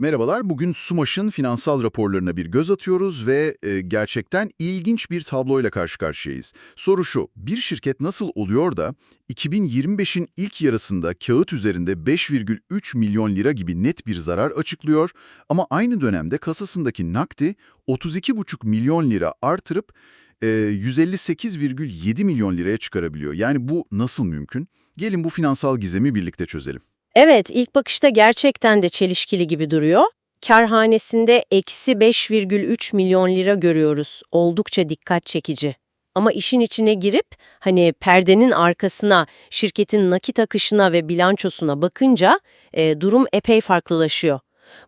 Merhabalar, bugün SUMAŞ'ın finansal raporlarına bir göz atıyoruz ve e, gerçekten ilginç bir tabloyla karşı karşıyayız. Soru şu, bir şirket nasıl oluyor da 2025'in ilk yarısında kağıt üzerinde 5,3 milyon lira gibi net bir zarar açıklıyor ama aynı dönemde kasasındaki nakdi 32,5 milyon lira artırıp e, 158,7 milyon liraya çıkarabiliyor. Yani bu nasıl mümkün? Gelin bu finansal gizemi birlikte çözelim. Evet, ilk bakışta gerçekten de çelişkili gibi duruyor. Karhanesinde eksi 5,3 milyon lira görüyoruz. Oldukça dikkat çekici. Ama işin içine girip hani perdenin arkasına, şirketin nakit akışına ve bilançosuna bakınca e, durum epey farklılaşıyor.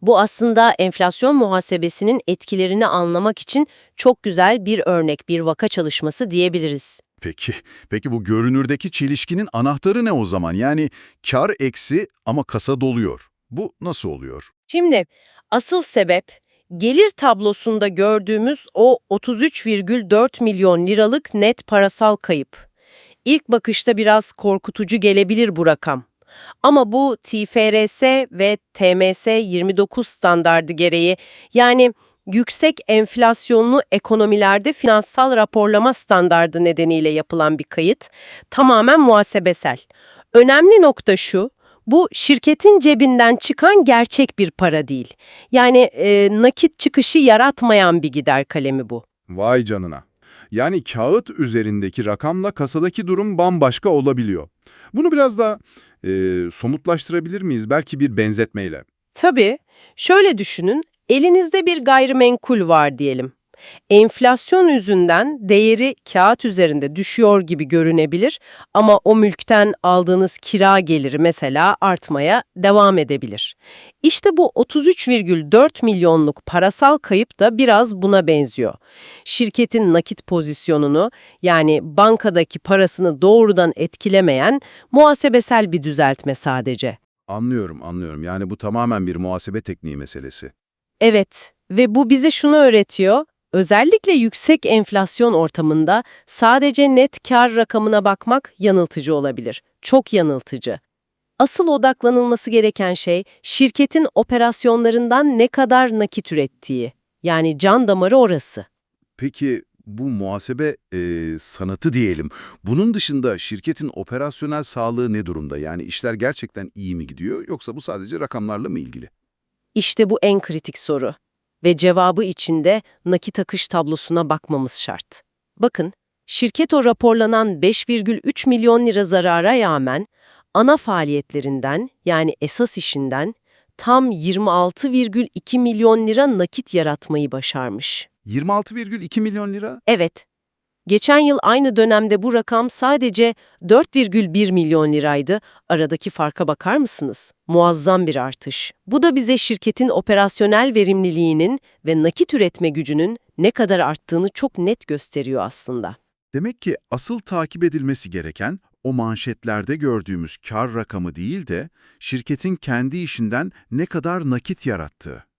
Bu aslında enflasyon muhasebesinin etkilerini anlamak için çok güzel bir örnek, bir vaka çalışması diyebiliriz. Peki, peki bu görünürdeki çelişkinin anahtarı ne o zaman? Yani kar eksi ama kasa doluyor. Bu nasıl oluyor? Şimdi asıl sebep gelir tablosunda gördüğümüz o 33,4 milyon liralık net parasal kayıp. İlk bakışta biraz korkutucu gelebilir bu rakam. Ama bu TFRS ve TMS 29 standardı gereği yani yüksek enflasyonlu ekonomilerde finansal raporlama standardı nedeniyle yapılan bir kayıt tamamen muhasebesel. Önemli nokta şu, bu şirketin cebinden çıkan gerçek bir para değil. Yani e, nakit çıkışı yaratmayan bir gider kalemi bu. Vay canına. Yani kağıt üzerindeki rakamla kasadaki durum bambaşka olabiliyor. Bunu biraz da e, somutlaştırabilir miyiz? Belki bir benzetmeyle. Tabii, şöyle düşünün, elinizde bir gayrimenkul var diyelim. Enflasyon yüzünden değeri kağıt üzerinde düşüyor gibi görünebilir ama o mülkten aldığınız kira geliri mesela artmaya devam edebilir. İşte bu 33,4 milyonluk parasal kayıp da biraz buna benziyor. Şirketin nakit pozisyonunu yani bankadaki parasını doğrudan etkilemeyen muhasebesel bir düzeltme sadece. Anlıyorum, anlıyorum. Yani bu tamamen bir muhasebe tekniği meselesi. Evet ve bu bize şunu öğretiyor. Özellikle yüksek enflasyon ortamında sadece net kar rakamına bakmak yanıltıcı olabilir. Çok yanıltıcı. Asıl odaklanılması gereken şey şirketin operasyonlarından ne kadar nakit ürettiği. Yani can damarı orası. Peki bu muhasebe e, sanatı diyelim. Bunun dışında şirketin operasyonel sağlığı ne durumda? Yani işler gerçekten iyi mi gidiyor yoksa bu sadece rakamlarla mı ilgili? İşte bu en kritik soru. Ve cevabı içinde nakit akış tablosuna bakmamız şart. Bakın, şirket o raporlanan 5,3 milyon lira zarara rağmen ana faaliyetlerinden yani esas işinden tam 26,2 milyon lira nakit yaratmayı başarmış. 26,2 milyon lira? Evet, geçen yıl aynı dönemde bu rakam sadece 4,1 milyon liraydı. Aradaki farka bakar mısınız? Muazzam bir artış. Bu da bize şirketin operasyonel verimliliğinin ve nakit üretme gücünün ne kadar arttığını çok net gösteriyor aslında. Demek ki asıl takip edilmesi gereken o manşetlerde gördüğümüz kar rakamı değil de şirketin kendi işinden ne kadar nakit yarattığı.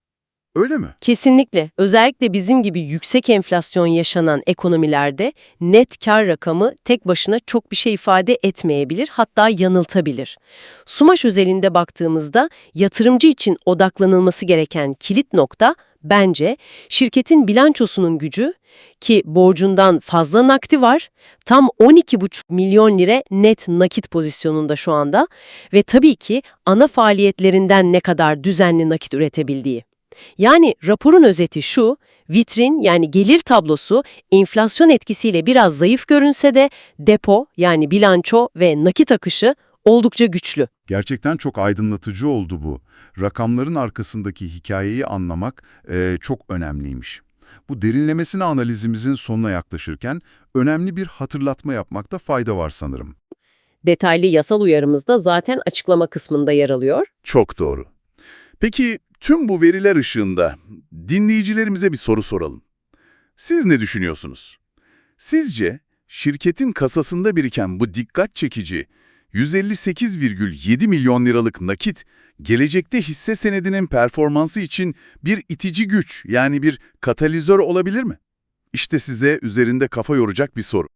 Öyle mi? Kesinlikle. Özellikle bizim gibi yüksek enflasyon yaşanan ekonomilerde net kar rakamı tek başına çok bir şey ifade etmeyebilir, hatta yanıltabilir. Sumaş özelinde baktığımızda yatırımcı için odaklanılması gereken kilit nokta bence şirketin bilançosunun gücü ki borcundan fazla nakdi var, tam 12,5 milyon lira net nakit pozisyonunda şu anda ve tabii ki ana faaliyetlerinden ne kadar düzenli nakit üretebildiği. Yani raporun özeti şu, vitrin yani gelir tablosu enflasyon etkisiyle biraz zayıf görünse de depo yani bilanço ve nakit akışı oldukça güçlü. Gerçekten çok aydınlatıcı oldu bu. Rakamların arkasındaki hikayeyi anlamak eee, çok önemliymiş. Bu derinlemesine analizimizin sonuna yaklaşırken önemli bir hatırlatma yapmakta fayda var sanırım. Detaylı yasal uyarımız da zaten açıklama kısmında yer alıyor. Çok doğru. Peki tüm bu veriler ışığında dinleyicilerimize bir soru soralım. Siz ne düşünüyorsunuz? Sizce şirketin kasasında biriken bu dikkat çekici 158,7 milyon liralık nakit gelecekte hisse senedinin performansı için bir itici güç yani bir katalizör olabilir mi? İşte size üzerinde kafa yoracak bir soru.